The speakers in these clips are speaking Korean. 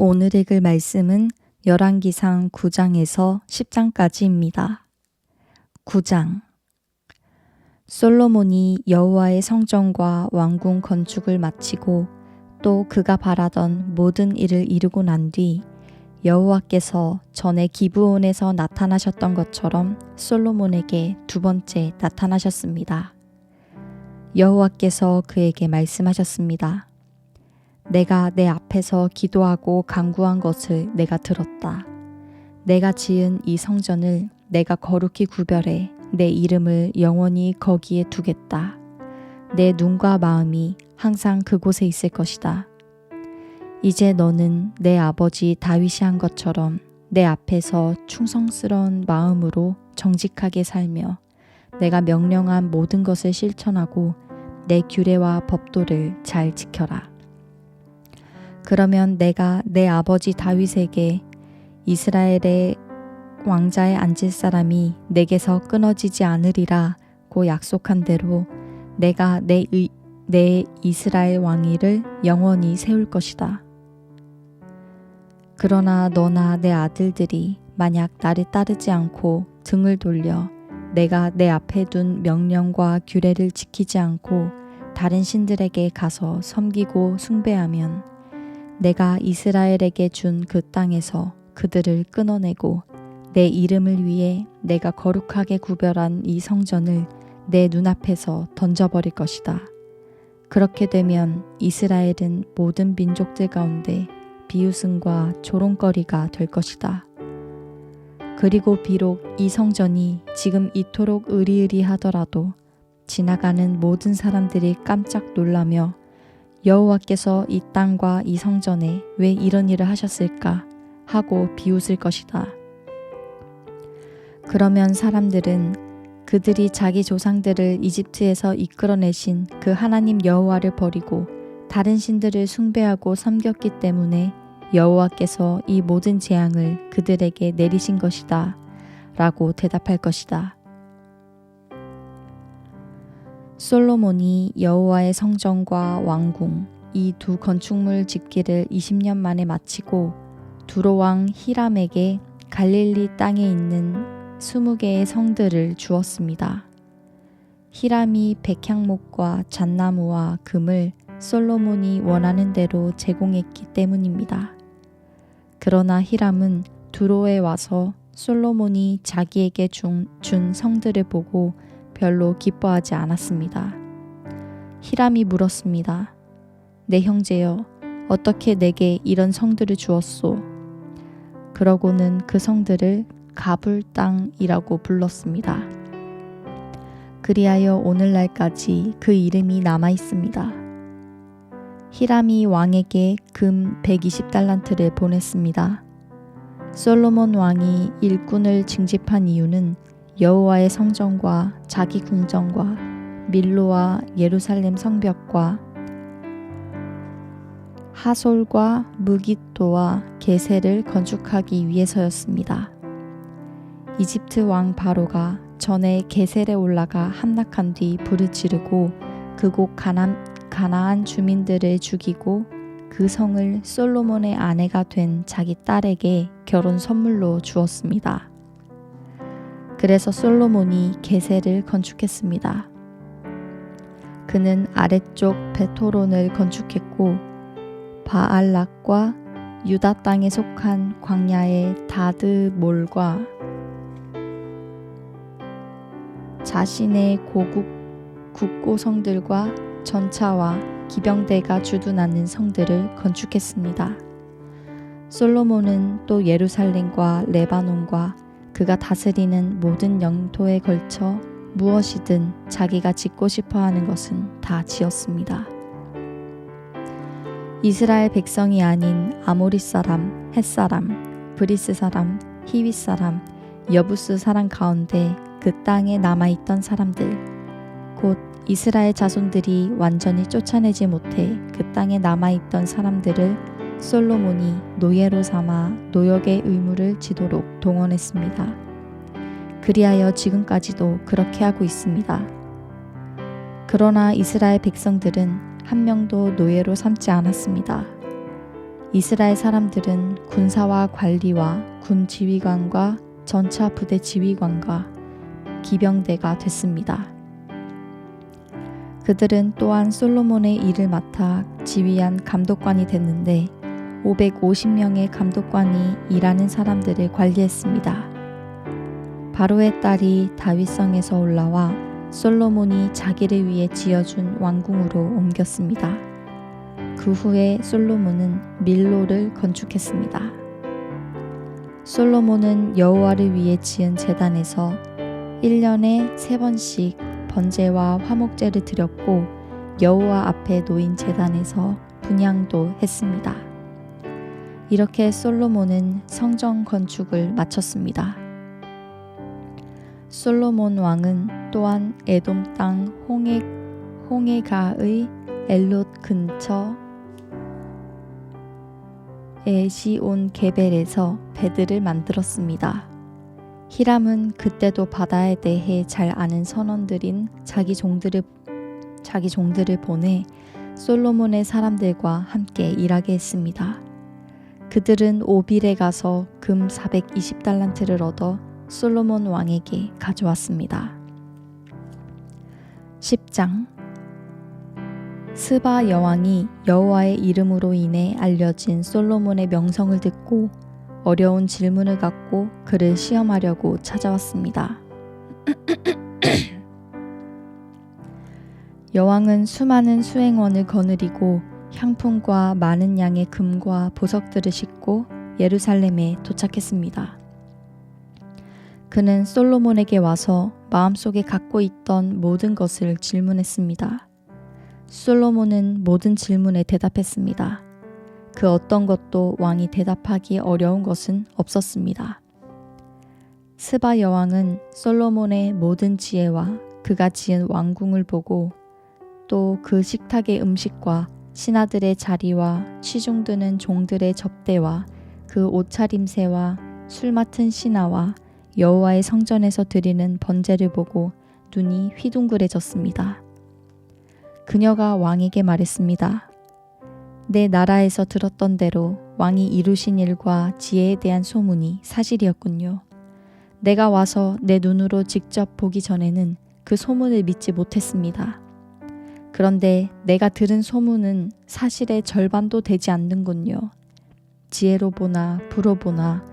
오늘 읽을 말씀은 열왕기상 9장에서 10장까지입니다. 9장 솔로몬이 여호와의 성전과 왕궁 건축을 마치고 또 그가 바라던 모든 일을 이루고 난 뒤 여호와께서 전에 기브온에서 나타나셨던 것처럼 솔로몬에게 두 번째 나타나셨습니다. 여호와께서 그에게 말씀하셨습니다. 내가 내 앞에서 기도하고 간구한 것을 내가 들었다. 내가 지은 이 성전을 내가 거룩히 구별해 내 이름을 영원히 거기에 두겠다. 내 눈과 마음이 항상 그곳에 있을 것이다. 이제 너는 내 아버지 다윗이 한 것처럼 내 앞에서 충성스러운 마음으로 정직하게 살며 내가 명령한 모든 것을 실천하고 내 규례와 법도를 잘 지켜라. 그러면 내가 내 아버지 다윗에게 이스라엘의 왕자에 앉을 사람이 내게서 끊어지지 않으리라고 약속한 대로 내가 내, 의, 내 이스라엘 왕위를 영원히 세울 것이다. 그러나 너나 내 아들들이 만약 나를 따르지 않고 등을 돌려 내가 내 앞에 둔 명령과 규례를 지키지 않고 다른 신들에게 가서 섬기고 숭배하면 내가 이스라엘에게 준 그 땅에서 그들을 끊어내고 내 이름을 위해 내가 거룩하게 구별한 이 성전을 내 눈앞에서 던져버릴 것이다. 그렇게 되면 이스라엘은 모든 민족들 가운데 비웃음과 조롱거리가 될 것이다. 그리고 비록 이 성전이 지금 이토록 의리의리하더라도 지나가는 모든 사람들이 깜짝 놀라며 여호와께서 이 땅과 이 성전에 왜 이런 일을 하셨을까 하고 비웃을 것이다. 그러면 사람들은 그들이 자기 조상들을 이집트에서 이끌어내신 그 하나님 여호와를 버리고 다른 신들을 숭배하고 섬겼기 때문에 여호와께서 이 모든 재앙을 그들에게 내리신 것이다. 라고 대답할 것이다. 솔로몬이 여호와의 성전과 왕궁 이 두 건축물 짓기를 20년 만에 마치고 두로왕 히람에게 갈릴리 땅에 있는 20개의 성들을 주었습니다. 히람이 백향목과 잣나무와 금을 솔로몬이 원하는 대로 제공했기 때문입니다. 그러나 히람은 두로에 와서 솔로몬이 자기에게 준, 준 성들을 보고 별로 기뻐하지 않았습니다. 히람이 물었습니다. 내 형제여, 어떻게 내게 이런 성들을 주었소? 그러고는 그 성들을 가불 땅이라고 불렀습니다. 그리하여 오늘날까지 그 이름이 남아 있습니다. 히람이 왕에게 금 120달란트를 보냈습니다. 솔로몬 왕이 일꾼을 징집한 이유는 여호와의 성전과 자기 궁전과 밀로와 예루살렘 성벽과 하솔과 무기토와 게세를 건축하기 위해서였습니다. 이집트 왕 바로가 전에 게셀에 올라가 함락한 뒤 지르고 그곳 가나, 가나안 주민들을 죽이고 그 성을 솔로몬의 아내가 된 자기 딸에게 결혼 선물로 주었습니다. 그래서 솔로몬이 게세를 건축했습니다. 그는 아래쪽 베토론을 건축했고 바알락과 유다 땅에 속한 광야의 다드몰과 자신의 고국 국고성들과 전차와 기병대가 주둔하는 성들을 건축했습니다. 솔로몬은 또 예루살렘과 레바논과 그가 다스리는 모든 영토에 걸쳐 무엇이든 자기가 짓고 싶어 하는 것은 다 지었습니다. 이스라엘 백성이 아닌 아모리 사람, 햇 사람, 브리스 사람, 히윗 사람, 여부스 사람 가운데 그 땅에 남아 있던 사람들, 곧 이스라엘 자손들이 완전히 쫓아내지 못해 그 땅에 남아 있던 사람들을 솔로몬이 노예로 삼아 노역의 의무를 지도록 동원했습니다. 그리하여 지금까지도 그렇게 하고 있습니다. 그러나 이스라엘 백성들은 한 명도 노예로 삼지 않았습니다. 이스라엘 사람들은 군사와 관리와 군 지휘관과 전차 부대 지휘관과 기병대가 됐습니다. 그들은 또한 솔로몬의 일을 맡아 지휘한 감독관이 됐는데 550명의 감독관이 일하는 사람들을 관리했습니다. 바로의 딸이 다윗성에서 올라와 솔로몬이 자기를 위해 지어준 왕궁으로 옮겼습니다. 그 후에 솔로몬은 밀로를 건축했습니다. 솔로몬은 여호와를 위해 지은 제단에서 1년에 세 번씩 번제와 화목제를 드렸고 여호와 앞에 놓인 제단에서 분양도 했습니다. 이렇게 솔로몬은 성전 건축을 마쳤습니다. 솔로몬 왕은 또한 에돔 땅 홍해, 홍해가의 엘롯 근처 에시온 게벨에서 배들을 만들었습니다. 히람은 그때도 바다에 대해 잘 아는 선원들인 자기 종들을 자기 종들을 보내 솔로몬의 사람들과 함께 일하게 했습니다. 그들은 오빌에 가서 금 420달란트를 얻어 솔로몬 왕에게 가져왔습니다. 10장 스바 여왕이 여호와의 이름으로 인해 알려진 솔로몬의 명성을 듣고 어려운 질문을 갖고 그를 시험하려고 찾아왔습니다. 여왕은 수많은 수행원을 거느리고 향품과 많은 양의 금과 보석들을 싣고 예루살렘에 도착했습니다. 그는 솔로몬에게 와서 마음속에 갖고 있던 모든 것을 질문했습니다. 솔로몬은 모든 질문에 대답했습니다. 그 어떤 것도 왕이 대답하기 어려운 것은 없었습니다. 스바 여왕은 솔로몬의 모든 지혜와 그가 지은 왕궁을 보고 또 그 식탁의 음식과 신하들의 자리와 시중드는 종들의 접대와 그 옷차림새와 술 맡은 신하와 여호와의 성전에서 드리는 번제를 보고 눈이 휘둥그레졌습니다. 그녀가 왕에게 말했습니다. 내 나라에서 들었던 대로 왕이 이루신 일과 지혜에 대한 소문이 사실이었군요. 내가 와서 내 눈으로 직접 보기 전에는 그 소문을 믿지 못했습니다. 그런데 내가 들은 소문은 사실의 절반도 되지 않는군요. 지혜로 보나 부로 보나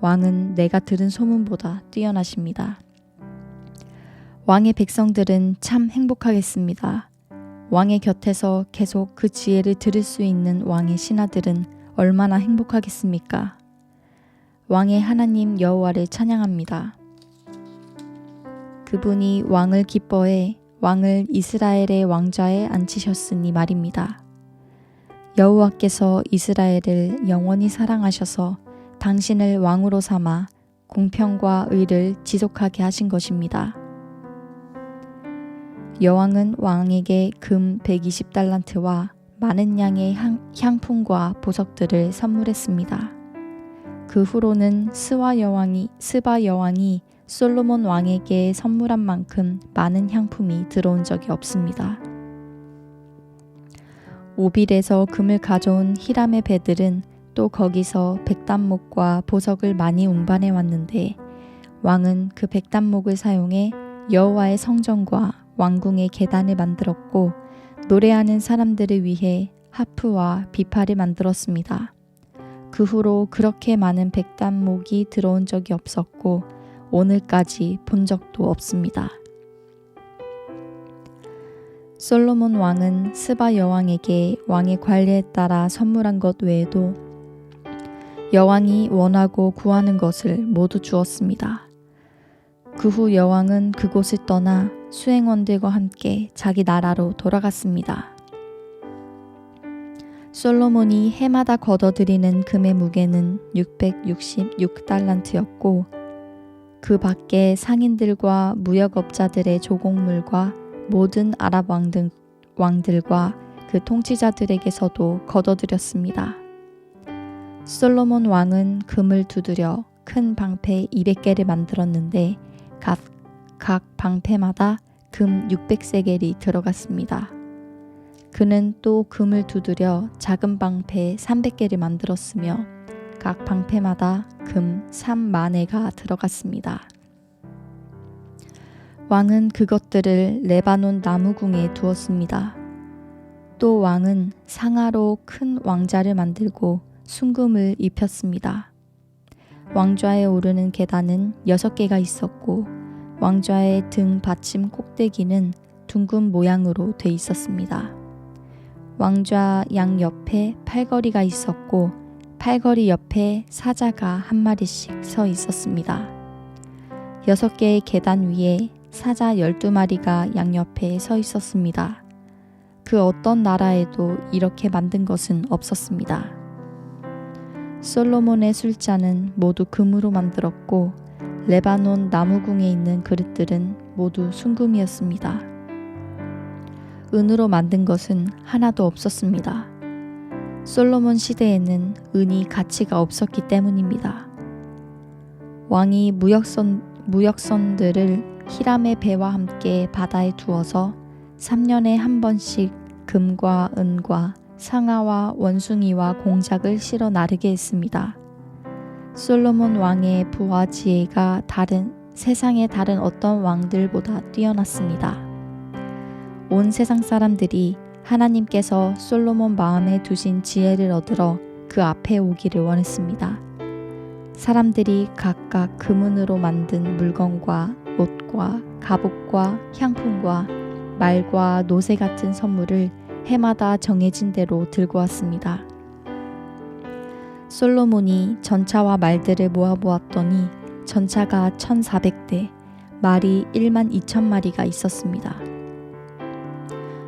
왕은 내가 들은 소문보다 뛰어나십니다. 왕의 백성들은 참 행복하겠습니다. 왕의 곁에서 계속 그 지혜를 들을 수 있는 왕의 신하들은 얼마나 행복하겠습니까? 왕의 하나님 여호와를 찬양합니다. 그분이 왕을 기뻐해 왕을 이스라엘의 왕좌에 앉히셨으니 말입니다. 여호와께서 이스라엘을 영원히 사랑하셔서 당신을 왕으로 삼아 공평과 의를 지속하게 하신 것입니다. 여왕은 왕에게 금 120달란트와 많은 양의 향, 품과 보석들을 선물했습니다. 그 후로는 스와 여왕이 스바 여왕이 솔로몬 왕에게 선물한 만큼 많은 향품이 들어온 적이 없습니다. 오빌에서 금을 가져온 히람의 배들은 또 거기서 백단목과 보석을 많이 운반해 왔는데 왕은 그 백단목을 사용해 여호와의 성전과 왕궁의 계단을 만들었고 노래하는 사람들을 위해 하프와 비파를 만들었습니다. 그 후로 그렇게 많은 백단목이 들어온 적이 없었고 오늘까지 본 적도 없습니다. 솔로몬 왕은 스바 여왕에게 왕의 관리에 따라 선물한 것 외에도 여왕이 원하고 구하는 것을 모두 주었습니다. 그 후 여왕은 그곳을 떠나 수행원들과 함께 자기 나라로 돌아갔습니다. 솔로몬이 해마다 걷어들이는 금의 무게는 666달란트였고 그 밖에 상인들과 무역업자들의 조공물과 모든 아랍 왕들, 왕들과 그 통치자들에게서도 걷어들였습니다. 솔로몬 왕은 금을 두드려 큰 방패 200개를 만들었는데 각, 각 방패마다 금 600세겔이 들어갔습니다. 그는 또 금을 두드려 작은 방패 300개를 만들었으며 각 방패마다 금 3만회가 들어갔습니다. 왕은 그것들을 레바논 나무궁에 두었습니다. 또 왕은 상하로 큰 왕자를 만들고 순금을 입혔습니다. 왕좌에 오르는 계단은 여섯 개가 있었고 왕좌의 등 받침 꼭대기는 둥근 모양으로 돼 있었습니다. 왕좌 양 옆에 팔걸이가 있었고 팔걸이 옆에 사자가 한 마리씩 서 있었습니다. 여섯 개의 계단 위에 사자 열두 마리가 양옆에 서 있었습니다. 그 어떤 나라에도 이렇게 만든 것은 없었습니다. 솔로몬의 술잔은 모두 금으로 만들었고 레바논 나무궁에 있는 그릇들은 모두 순금이었습니다. 은으로 만든 것은 하나도 없었습니다. 솔로몬 시대에는 은이 가치가 없었기 때문입니다. 왕이 무역선, 무역선들을 히람의 배와 함께 바다에 두어서 3년에 한 번씩 금과 은과 상아와 원숭이와 공작을 실어 나르게 했습니다. 솔로몬 왕의 부와 지혜가 다른 세상의 다른 어떤 왕들보다 뛰어났습니다. 온 세상 사람들이 하나님께서 솔로몬 마음에 두신 지혜를 얻으러 그 앞에 오기를 원했습니다. 사람들이 각각 금은으로 만든 물건과 옷과 갑옷과 향품과 말과 노새 같은 선물을 해마다 정해진 대로 들고 왔습니다. 솔로몬이 전차와 말들을 모아보았더니 전차가 1400대, 말이 1만 2천 마리가 있었습니다.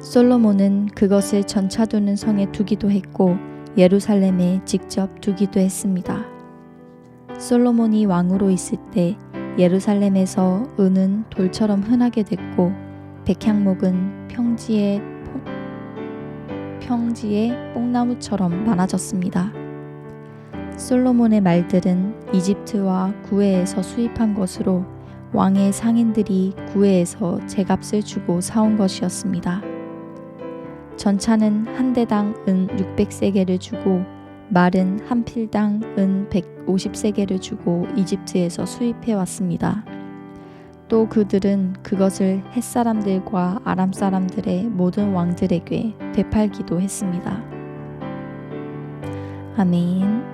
솔로몬은 그것을 전차 두는 성에 두기도 했고 예루살렘에 직접 두기도 했습니다. 솔로몬이 왕으로 있을 때 예루살렘에서 은은 돌처럼 흔하게 됐고 백향목은 평지에 평지에 뽕나무처럼 많아졌습니다. 솔로몬의 말들은 이집트와 구해에서 수입한 것으로 왕의 상인들이 구해에서 제값을 주고 사온 것이었습니다. 전차는 한 대당 은 600세겔을 주고 말은 한 필당 은 150세겔을 주고 이집트에서 수입해 왔습니다. 또 그들은 그것을 햇 사람들과 아람 사람들의 모든 왕들에게 되팔기도 했습니다. 아멘.